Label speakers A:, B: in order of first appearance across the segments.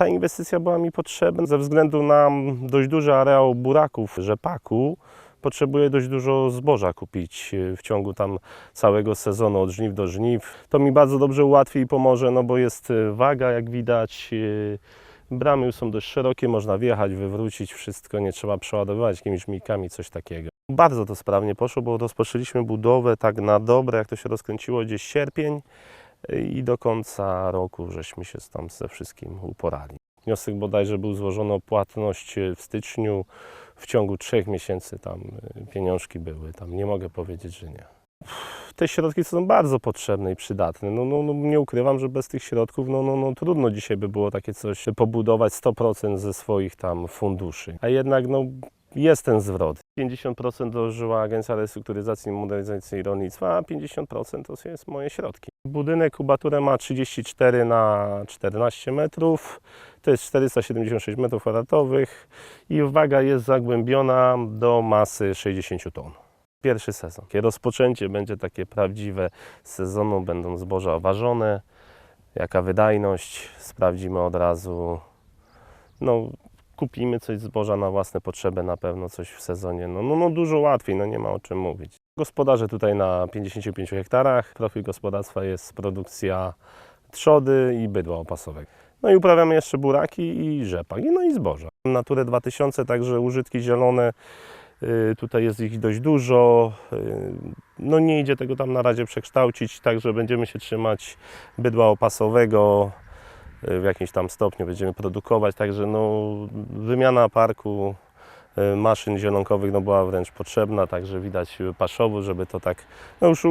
A: Ta inwestycja była mi potrzebna ze względu na dość duży areał buraków rzepaku. Potrzebuję dość dużo zboża kupić e, w ciągu tam całego sezonu od żniw do żniw. To mi bardzo dobrze ułatwi i pomoże, no bo jest e, waga, jak widać. e, Bramy już są dość szerokie, można wjechać, wywrócić wszystko, nie trzeba przeładowywać jakimiś mikami, coś takiego. Bardzo to sprawnie poszło, bo rozpoczęliśmy budowę tak na dobre, jak to się rozkręciło gdzieś sierpień i do końca roku żeśmy się tam ze wszystkim uporali. Wniosek bodajże był złożony o płatność e, w styczniu, w ciągu trzech miesięcy tam e, pieniążki były, tam nie mogę powiedzieć, że nie. Te środki są bardzo potrzebne i przydatne. No, no, no, nie ukrywam, że bez tych środków no, no, no, trudno dzisiaj by było takie coś pobudować 100% ze swoich tam funduszy. A jednak no, jest ten zwrot. 50% dołożyła Agencja Restrukturyzacji i Modernizacji Rolnictwa, a 50% to jest moje środki. Budynek kubaturę ma 34 na 14 metrów, to jest 476 metrów kwadratowych i waga jest zagłębiona do masy 60 ton. Pierwszy sezon. Rozpoczęcie będzie takie prawdziwe sezonu, będą zboża ważone, jaka wydajność, sprawdzimy od razu. No, kupimy coś zboża na własne potrzeby, na pewno coś w sezonie. No, no, no dużo łatwiej, no nie ma o czym mówić. Gospodarze tutaj na 55 hektarach. Profil gospodarstwa jest produkcja trzody i bydła opasowego. No i uprawiamy jeszcze buraki i rzepak, no i zboża. Naturę 2000, także użytki zielone, y, tutaj jest ich dość dużo. y, No nie idzie tego tam na razie przekształcić, także będziemy się trzymać bydła opasowego, y, w jakimś tam stopniu będziemy produkować, także no wymiana parku maszyn zielonkowych no była wręcz potrzebna, także widać paszowu, żeby to tak no już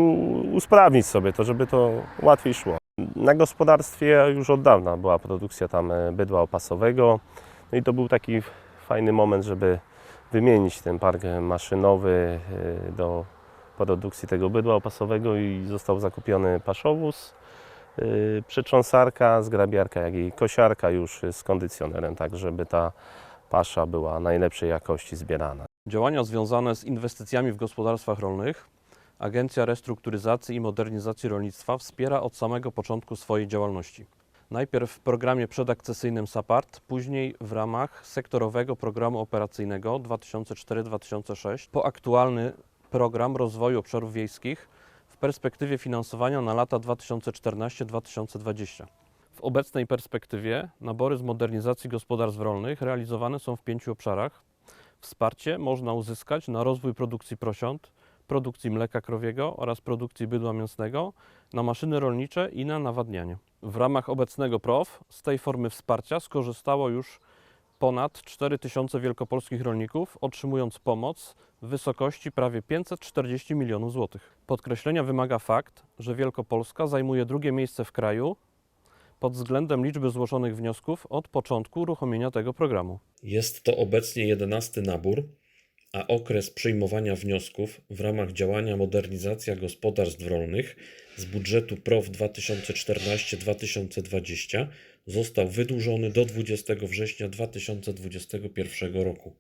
A: usprawnić sobie to, żeby to łatwiej szło. Na gospodarstwie już od dawna była produkcja tam e, bydła opasowego. No i to był taki fajny moment, żeby wymienić ten park maszynowy e, do produkcji tego bydła opasowego i został zakupiony paszowóz, e, przetrząsarka, zgrabiarka, jak i kosiarka już z kondycjonerem, tak żeby ta pasza była najlepszej jakości zbierana.
B: Działania związane z inwestycjami w gospodarstwach rolnych Agencja Restrukturyzacji i Modernizacji Rolnictwa wspiera od samego początku swojej działalności. Najpierw w programie przedakcesyjnym SAPART, później w ramach sektorowego programu operacyjnego 2004-2006 po aktualny program rozwoju obszarów wiejskich w perspektywie finansowania na lata 2014-2020. W obecnej perspektywie nabory z modernizacji gospodarstw rolnych realizowane są w pięciu obszarach. Wsparcie można uzyskać na rozwój produkcji prosiąt, produkcji mleka krowiego oraz produkcji bydła mięsnego, na maszyny rolnicze i na nawadnianie. W ramach obecnego PROW z tej formy wsparcia skorzystało już ponad 4000 wielkopolskich rolników, otrzymując pomoc w wysokości prawie 540 milionów złotych. Podkreślenia wymaga fakt, że Wielkopolska zajmuje drugie miejsce w kraju pod względem liczby złożonych wniosków od początku uruchomienia tego programu.
C: Jest to obecnie jedenasty nabór, a okres przyjmowania wniosków w ramach działania Modernizacja Gospodarstw Rolnych z budżetu PROW 2014-2020 został wydłużony do 20 września 2021 roku.